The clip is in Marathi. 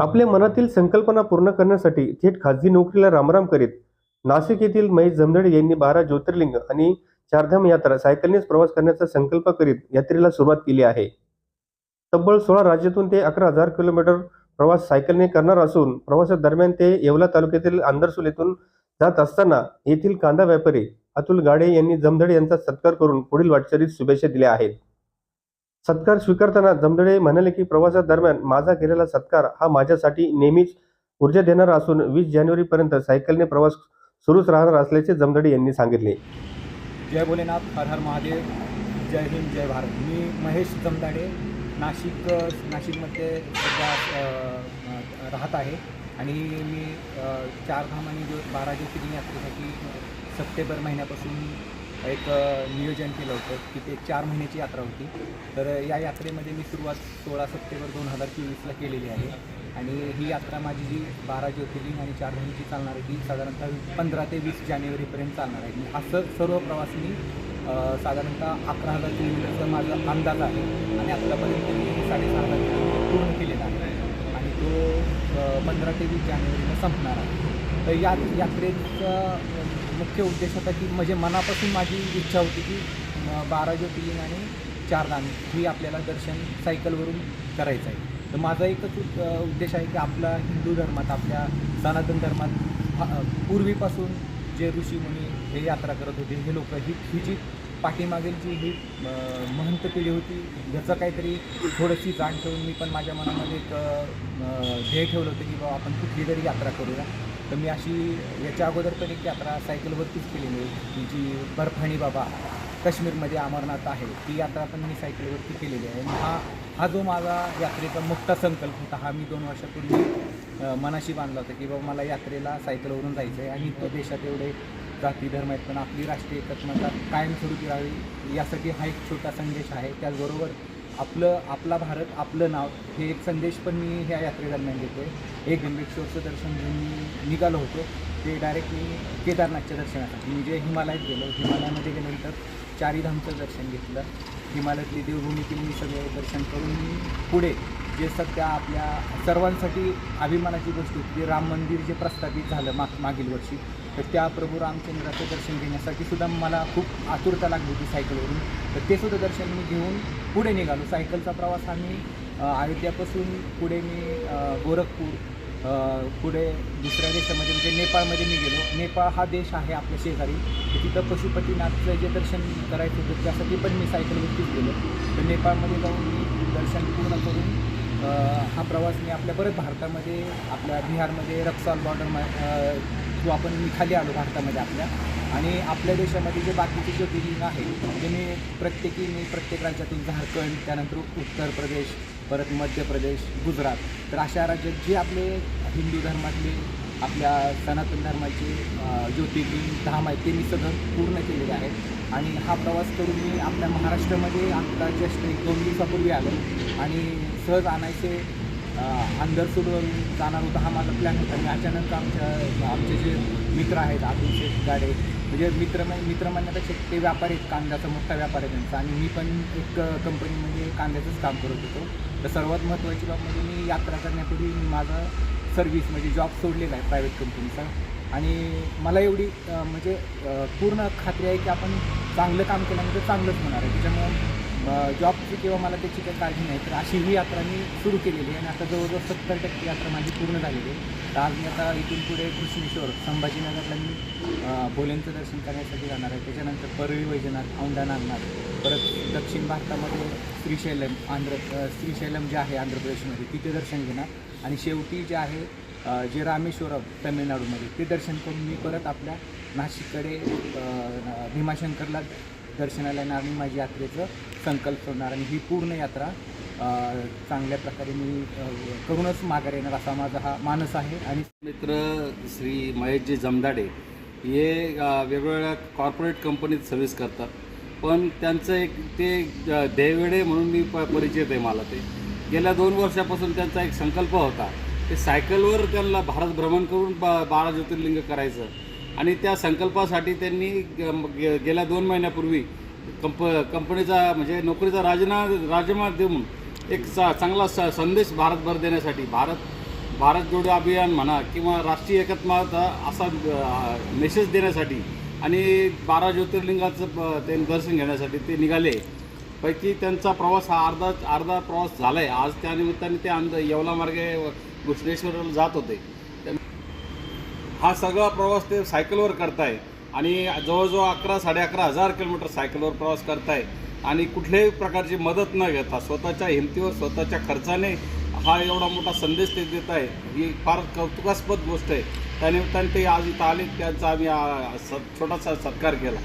आपल्या मनातील संकल्पना पूर्ण करण्यासाठी थेट खाजगी नोकरीला रामराम करीत नाशिक येथील महेश जमदडे यांनी बारा ज्योतिर्लिंग आणि चारधाम यात्रा सायकलनेच प्रवास करण्याचा संकल्प करीत यात्रेला सुरुवात केली आहे. तब्बल सोळा राज्यातून ते अकरा हजार किलोमीटर प्रवास सायकलने करणार असून प्रवासादरम्यान ते येवला तालुक्यातील आंदरसूल येथून जात असताना येथील कांदा व्यापारी अतुल गाडे यांनी जमदडे यांचा सत्कार करून पुढील वाटचालीत शुभेच्छा दिल्या आहेत. सत्कार स्वीकारताना जमदडे म्हणाले की प्रवासादरम्यान माझा केलेला सत्कार हा माझ्यासाठी नेहमीच ऊर्जा देणारा असून वीस जानेवारीपर्यंत सायकलने प्रवास सुरूच राहणार असल्याचे जमदडे यांनी सांगितले. जय भोलेनाथ हर हर महादेव जय हिंद जय भारत. मी महेश जमदाडे नाशिक नाशिकमध्ये सध्या राहत आहे. आणि मी चारधाम आणि जो बारा ज्योतिर्लिंग यात्रेसाठी सप्टेंबर महिन्यापासून एक नियोजन केलं होतं की ते चार महिन्याची यात्रा होती. तर या यात्रेमध्ये मी सुरुवात सोळा सप्टेंबर दोन हजार चोवीसला केलेली आहे. आणि ही यात्रा माझी जी बारा ज्योतिर्लिंग आणि चार महिन्याची चालणार आहे ती साधारणतः पंधरा ते वीस जानेवारीपर्यंत चालणार आहे. मी असं सर्व प्रवास मी साधारणतः अकरा हजार किलोमीटरचा माझा अंदाज आहे. आणि आत्तापर्यंत मी साडेसहा हजार किलोमीटर पूर्ण केलेला आहे. आणि तो पंधरा ते वीस जानेवारीला संपणार आहे. तर या यात्रेचा मुख्य उद्देश होता की म्हणजे मनापासून माझी इच्छा होती की बारा ज्योतिर्लिंग आणि चारधाम ही आपल्याला दर्शन सायकलवरून करायचं आहे. तर माझा एकच उद्देश आहे की आपला हिंदू धर्मात आपल्या सनातन धर्मात पूर्वीपासून जे ऋषीमुनी हे यात्रा करत होते हे लोक ही ही जी पाठीमागील जी ही महंत पिढी होती ज्याचं काहीतरी थोडीशी जाण ठेवून मी पण माझ्या मनामध्ये एक ध्येय ठेवलं होतं की बाबा आपण कुठली तरी यात्रा करूया. तर मी अशी याच्या अगोदर पण एक यात्रा सायकलवरतीच केलेली आहे. की जी बर्फाणी बाबा काश्मीरमध्ये अमरनाथ आहे ती यात्रा पण मी सायकलवरती केलेली आहे. आणि हा हा जो माझा यात्रेचा मोठा संकल्प होता हा मी दोन वर्षापूर्वी मनाशी बांधला होता की बाबा मला यात्रेला सायकलवरून जायचं आहे आणि तो देशात एवढे जाती धर्म आहेत पण आपली राष्ट्रीय एकात्मता कायमस्वरूपी राहावी यासाठी हा एक छोटा संदेश आहे. त्याचबरोबर आपलं आपला भारत आपलं नाव हे एक संदेश पण मी ह्या यात्रेदरम्यान देतो. आहे एक गंभीरेश्वरचं दर्शन घेऊन मी निघालो होतो. ते डायरेक्ट मी केदारनाथच्या दर्शनासाठी मी जे हिमालयात गेलो हिमालयामध्ये गेल्यानंतर चारीधामचं दर्शन घेतलं. हिमालयातली देवभूमीतील मी सगळं दर्शन करून मी पुढे जे सध्या आपल्या सर्वांसाठी अभिमानाची गोष्ट होती की राम मंदिर जे प्रस्थापित झालं माग मागील वर्षी तर त्या प्रभू रामचंद्राचं दर्शन घेण्यासाठी सुद्धा मला खूप आतुरता लागली होती सायकलवरून. तर ते सुद्धा दर्शन मी घेऊन पुढे निघालो. सायकलचा प्रवास आम्ही अयोध्यापासून पुढे मी गोरखपूर पुढे दुसऱ्या देशामध्ये म्हणजे नेपाळमध्ये मी गेलो नेपाळ हा देश आहे आपल्या शेजारी. तर तिथं पशुपतीनाथचं जे दर्शन करायचं होतं त्यासाठी पण मी सायकलवरतीच गेलो. तर नेपाळमध्ये जाऊन मी दर्शन पूर्ण करून हा प्रवास मी आपल्या परत भारतामध्ये आपल्या बिहारमध्ये रक्साल बॉर्डर थ्रू आपण मी खाली आलो भारतामध्ये आपल्या. आणि आपल्या देशामध्ये जे बाकीचे जे बिलिंग आहे म्हणजे मी प्रत्येकी मी प्रत्येक राज्यातून झारखंड त्यानंतर उत्तर प्रदेश परत मध्य प्रदेश गुजरात. तर अशा राज्यात जे आपले हिंदू धर्मातले आपल्या सनातन धर्माचे ज्योतिर्लिंग धाम आहेत ते मी सगळं पूर्ण केलेले आहेत आणि हा प्रवास करून मी आपल्या महाराष्ट्रामध्ये आत्ता जस्ट एक दोन दिवसापूर्वी आलो. आणि सहज आणायचे अंधरसूडवरून जाणार होता हा माझा प्लॅन होता. आणि अचानक आमच्या आमचे जे मित्र आहेत अतुल गाडे म्हणजे मित्र मित्र म्हणण्यापेक्षा ते व्यापारी आहेत कांद्याचा मोठा व्यापार आहे त्यांचा. आणि मी पण एक कंपनीमध्ये कांद्याचंच काम करत होतो. तर सर्वात महत्त्वाची बाब म्हणजे मी यात्रा करण्यापूर्वी मी माझं सर्व्हिस म्हणजे जॉब सोडलेला आहे प्रायव्हेट कंपनीचा आणि मला एवढी म्हणजे पूर्ण खात्री आहे की आपण चांगलं काम केल्यानंतर चांगलंच होणार आहे. त्याच्यामुळं जॉबची किंवा मला त्याची काही काळजी नाही. तर अशी ही यात्रा मी सुरू केलेली आहे आणि आता जवळजवळ सत्तर टक्के यात्रा माझी पूर्ण झालेली आहे. तर आज मी आता इथून पुढे कृष्णेश्वर संभाजीनगरला मी भोलेंचं दर्शन करण्यासाठी जाणार आहे. त्याच्यानंतर परळी वैजनाथ औंढा नागनाथ परत दक्षिण भारतामध्ये श्रीशैलम आंध्र श्रीशैलम जे आहे आंध्र प्रदेशमध्ये तिथे दर्शन घेणार. आणि शेवटी जे आहे जे रामेश्वरम तमिळनाडूमध्ये ते दर्शन करून मी परत आपल्या नाशिककडे भीमाशंकरला दर्शनाला येणार आणि माझी यात्रेचं संकल्प होणार आणि ही पूर्ण यात्रा चांगल्या प्रकारे मी करूनच माघार येणार असा माझा हा मानस आहे. आणि मित्र श्री महेशजी जमदाडे हे वेगवेगळ्या कॉर्पोरेट कंपनीत सर्व्हिस करतात. पण त्यांचं एक ते देवेडे म्हणून मी प परिचित आहे मला ते. गेल्या दोन वर्षापासून त्यांचा एक संकल्प होता. ते सायकलवर त्यांना भारत भ्रमण करून बा बारा ज्योतिर्लिंग करायचं. आणि त्या संकल्पासाठी त्यांनी ग- गे- गेल्या दोन महिन्यापूर्वी कंप कंपनीचा म्हणजे नोकरीचा राजीना राजीनामा देऊन एक चा चांगला स संदेश भारतभर देण्यासाठी भारत भारत जोडो अभियान म्हणा किंवा राष्ट्रीय एकात्मता असा मेसेज देण्यासाठी आणि बारा ज्योतिर्लिंगाचं ते दर्शन घेण्यासाठी ते निघाले. पैकी त्यांचा प्रवास हा अर्धा अर्धा प्रवास झाला आहे आज त्यानिमित्ताने ते अंद येवला मार्गे घुष्णेश्वरला जात होते. हा सगळा प्रवास ते सायकलवर करताय. आणि जवळजवळ अकरा साडे अकरा हजार किलोमीटर सायकलवर प्रवास करताय. आणि कुठल्याही प्रकारची मदत न घेता स्वतःच्या हिमतीवर स्वतःच्या खर्चाने हा एवढा मोठा संदेश ते देत आहे ही फार कौतुकास्पद गोष्ट आहे. त्यानिमित्ताने ते आज इथं आले त्यांचा आम्ही स- छोटासा सत्कार केला.